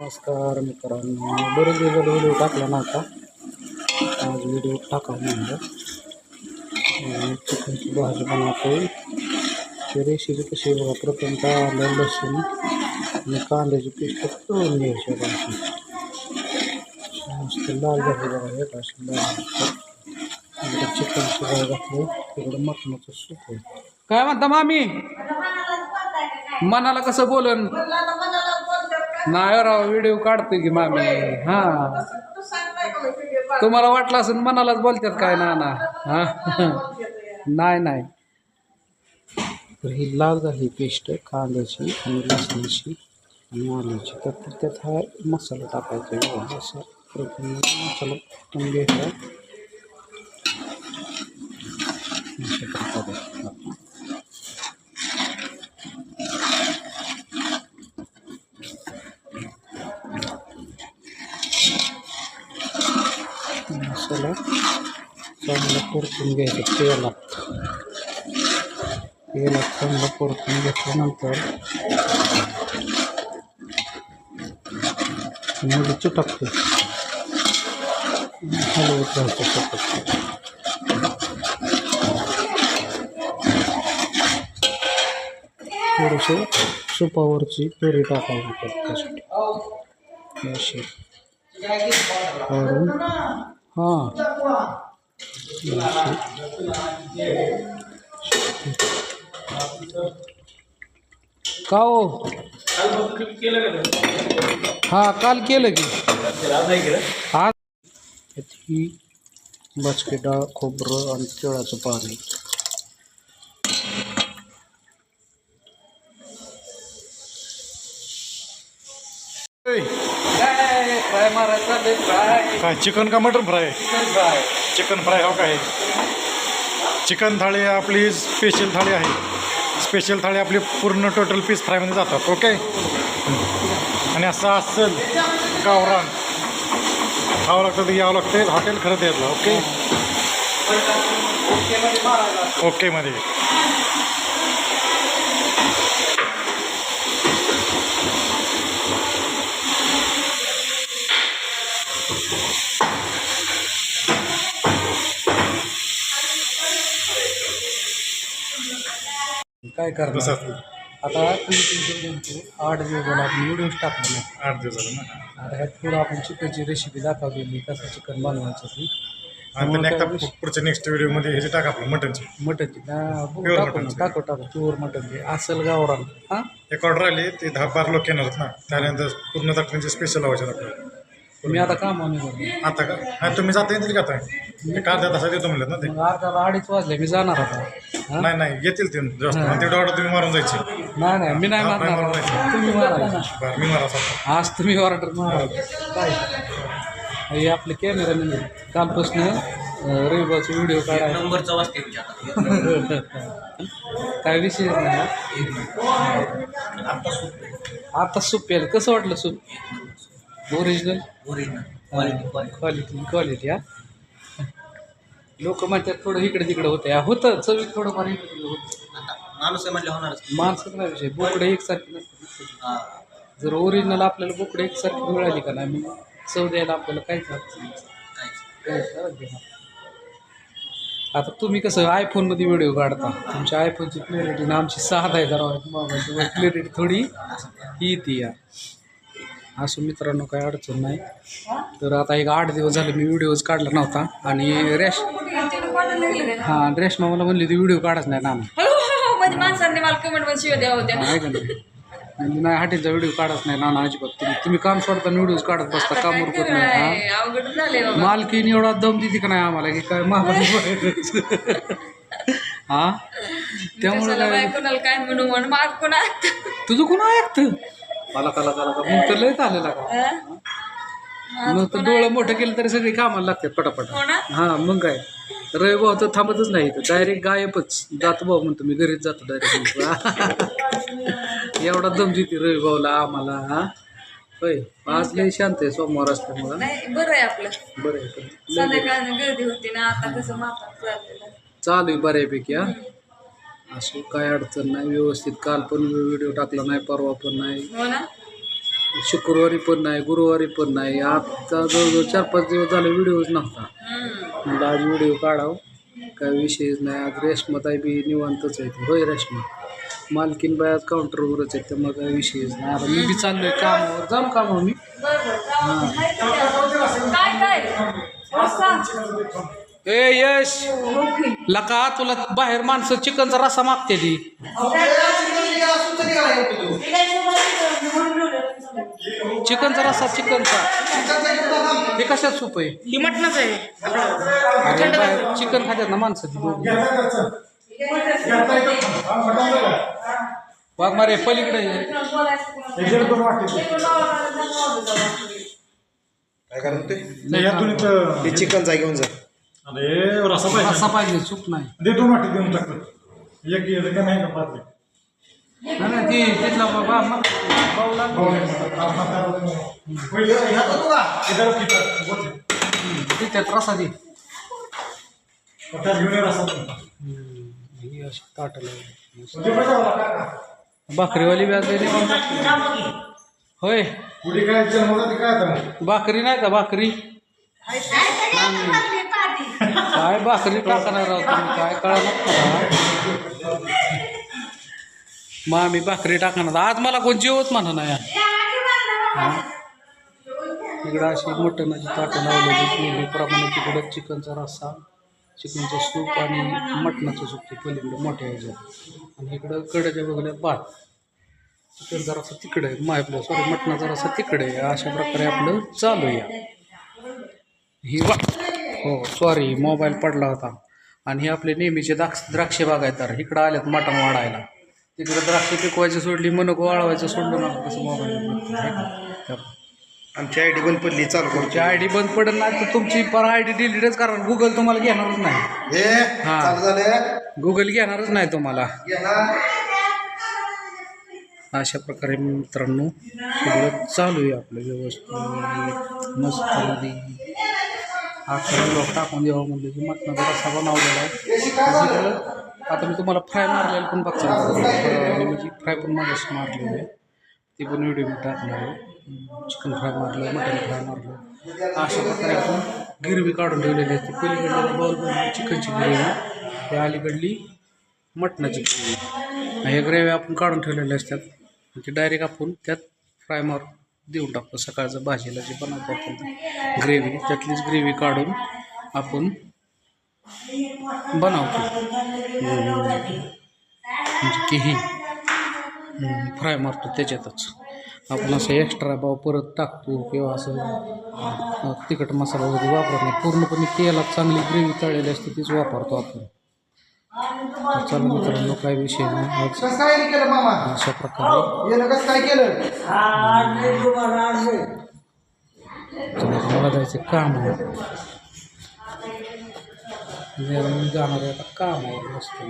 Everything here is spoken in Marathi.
नमस्कार मित्रांनो बरेच दिवस व्हिडिओ टाकला नव्हता. आज व्हिडिओ टाका म्हणलं. चिकनची भाजी बनवतोय. ते रेसिपी कशी आहे बघा प्रथमतः आलं लसूण आणि कांद्याची पेस्ट करून घ्यायची भाजी. मस्त लाल झाली बघा हे अशी लाल इकडे चिकनची भाजी घातली. तिकडे मटणाचं सूप आहे. काय म्हणता मामी? मनाला कसं बोलन? नाही राव व्हिडिओ काढतोय की मामी. हा. तुम्हाला वाटलं असेल मनालाच बोलतात काय ना ना. हा. नाही नाही. तर ही लाल झाली पेस्ट कांद्याची आणि लसणाची आणि आल्याची. तर त्यात हा मसाला टाकायचा. असा मसाला टाकून घ्यायचा अशा प्रकारे आपण मसाला चांगला परतून घ्यायचा तेलात. तेलात चांगला परतून घेतल्यानंतर मुलीच टाकतो. हलवत राहतं सतत. थोडीशी सुपावरची पेरी टाकायची त्यासाठी. असे काढून हां. का हो? हा काल केलं की. आज ही बचके डाळ खोबरं आणि तिळाचं पाणी काय चिकन का mutton fry? Fry chicken fry हो काय? चिकन थाळी आपली स्पेशल थाळी आहे. स्पेशल थाळी आपली पूर्ण टोटल पीस फ्रायमध्ये जातात ओके आणि असं असेल गावरान. खावं लागतं तर यावं लागतं हॉटेल खरं द्यायला ओके ओकेमध्ये काय करणार? आता तुम्ही आठ दिवस झाला आपण व्हिडिओज टाकले. नाही आठ दिवस झालं ना. आता ह्यात पुढं आपण चिकनची रेसिपी दाखवलेली कसं चिकन बनवायचं ती. आणि त्याने एकदा पुढच्या नेक्स्ट व्हिडिओमध्ये ह्याची टाक आपलं मटनची. मटनची. Pure टाकू ना मटनची. टाकू टाकू. प्युअर मटन ते असेल गावरान. हां? एक ऑर्डर आली ती दहा बारा लोक येणार आहेत ना. त्यानंतर पूर्ण चटणीचे स्पेशल लावायचे आपल्याला. मी आता कामाने करतो आता का? हा तुम्ही जाता येतील का आता? एक अर्ध्या तासात येतो म्हणलं ना ते. मग अर्धा अडीच वाजले मी जाणार आता. हां? नाही नाही येतील ते जास्त आणि तेवढं ऑर्डर तुम्ही मारून जायची. नाही नाही मी नाही हा, नाही मारणार मारायचं. तुम्ही मारा. बरं मी मारा सांगतो आज तुम्ही ऑर्डर मारा. काय हे आपले कॅमेरामॅन कालपासून रविवारचे व्हिडिओ काढाय नंबरचा वाजते काय विषय नाही आता सूप आता सूप प्यायला कसं वाटलं soup? Original original quality quality हा लोक म्हणतात थोडं इकडे तिकडे होतं या होतं. चवीत थोडंफार इकडे तिकडे होतं. माणूस आहे म्हणले होणारच माणसाचा नाही विषय बोकडे एकसारखे नसते हा. जर ओरिजिनल आपल्याला बोकडे एकसारखी मिळाली का नाही मग चव द्यायला आपल्याला काहीच नाही. आता तुम्ही कसं आयफोनमध्ये व्हिडिओ काढता. तुमच्या आयफोनची क्लॅरिटी ना आमची साधा आहे जरा मोबाईलची क्लॅरिटी थोडी ही ती या. असं मित्रांनो काही अडचण नाही. तर आता एक आठ दिवस झाले मी व्हिडिओज काढला नव्हता आणि रेश हां रेशमा मला म्हणली ती व्हिडिओ काढत नाही नाना हळूहळू म्हणजे माणसांनी मला कमेंटमध्ये शिव्या द्या होत्या. आहे का नाही? म्हणजे नाही हॉटेलचा व्हिडिओ काढत नाही नाना अजिबात. तुम्ही तुम्ही काम सोडताना व्हिडिओज काढत बसता काम काय उरकत नाही हां? काय अवघड झाले बाबा. मालकीन एवढा दम देते का नाही आम्हाला? की काय महागाई हा? त्यामुळे कशाला काय? बाय कोणाला काय म्हणू मार कोणा तुझं कोण ऐकतं? मला कला कला का? मग तर लयच आलेला का? मग तर डोळं मोठं केलं तरी सगळी कामाला लागतात पटापट. हो हा मग काय? रवी भाऊ तर थांबतच नाही डायरेक्ट गायबच. जातो भाऊ म्हणतो मी घरीच जातो डायरेक्ट एवढा दम देते रवी भाऊला आम्हाला हा? होय आज लय शांत आहे सोमवार असल्यामुळं. नाही बरं आहे आपलं. बरं आहे गर्दी होती ना आता कसं चालू आहे बऱ्यापैकी हा? असं काय अडचण नाही व्यवस्थित काल पण व्हिडिओ टाकला नाही परवा पण नाही. हो ना? शुक्रवारी पण नाही गुरुवारी पण नाही. आता जवळजवळ चार पाच दिवस झाले व्हिडिओच नव्हता. हम्म. म्हणलं आज व्हिडिओ काढावं. काय विषयच नाही. आज रेशमाताई बी निवांतच आहे होय रेशमा? मालकीन बाय आज काउंटरवरच आहे त्यामुळे काय विषयच नाही. आता मी बी चाललोय कामावर. जाऊ कामावर मी. बरं बरं. काय काय? सांग ए यश! लका तुला बाहेर माणसं चिकनचा रसा मागते ती. चिकनचा रसा चिकनचा. हे कशात सूप आहे? ही मटणच आहे. बाहेर चिकन खात्यात ना माणसं ती वाघ मारे पलीकडे ये. काय कारण ते? नाही यातून इथं- ते चिकनचा घेऊन जा. अरे रसा पाहिजे रसा पाहिजे सूप नाही दे दोन वाटी देऊन टाकतो एक का नाही का पाच नाही, नाही ती तिथला बाबा मग पावला तिच्यात रसा दे घेऊन रसा ही अशी ताटला भाकरीवाली व्याज होय पुढे काय काय भाकरी नाही का भाकरी भाकरी भाकरी टाकणार आहोत तुम्ही काय कळणार मग आम्ही भाकरी टाकणार. आज मला कोण जेवत म्हणा नाही इकडं अशी मटणाची ताटं लावलेली नेहमीप्रमाणे तिकडं चिकनचा रस्सा चिकनचं सूप आणि मटणाचं सूप ते पलीकडे मोठ्या ह्याच्यात. आणि इकडं कड्याच्या बघल्या भात. चिकनचा रस्सा तिकडे आहे. मा आपलं सॉरी मटणाचा रस्सा तिकडे आहे. अशा प्रकारे आपलं चालू आहे. ही वा हो सॉरी मोबाईल पडला होता. आणि हे आपले नेहमीचे द्राक्ष द्राक्षे बागायतार इकडं आलेत मटण वाढायला. तिकडं द्राक्षे पिकवायची सोडली मनको वाळवायचं सोडलं ना कसं मोबाईल आमची आय डी बंद पडली चालू तुमची आय डी बंद पडेल नाही तर तुमची पर आय डी डिलीटच करणार गुगल तुम्हाला घेणारच नाही. हे हा. चालू झालं गुगल घेणारच नाही तुम्हाला. घेणार. अशा प्रकारे मित्रांनो सगळं चालू आहे आपलं व्यवस्थित. मस्त. अक्षर लोक टाकून द्यावं म्हणलं की मटणाचा रस्सा बनवलेला आहे. तिकडं आता मी तुम्हाला फ्राय मारलेलं पण बघता. म्हणजे फ्राय पण मागाशी मारलेली आहे ती पण व्हिडिओ मी टाकणार आहे. चिकन फ्राय मारलं मटन फ्राय मारलं. अशा प्रकारे आपण गिरवी काढून ठेवलेली असते पलीकडली बॉल चिकनची ग्रेव्ही त्या अलीकडली मटणाची ग्रेव्ही हे ग्रेव्ही आपण काढून ठेवलेले असतात. ते डायरेक्ट आपण त्यात फ्राय मार. देऊन टाकतो. सकाळचं भाजीला जे बनवतो आपण ग्रेव्ही त्यातलीच ग्रेव्ही काढून आपण बनवतो. म्हणजे की ही फ्राय मारतो त्याच्यातच. आपण असं एक्स्ट्रा भाव परत टाकतो किंवा असं तिखट मसाला वगैरे वापरत नाही. पूर्णपणे तेलात चांगली ग्रेव्ही तळलेली असते तीच वापरतो आपण. चला मित्रांनो काय विषय नाही. आज कसं काय केलं मामा? अशा प्रकारे येणं कसं काय केलं? मला जायचं काम आहे. जाणार आहे आता कामावर मस्त.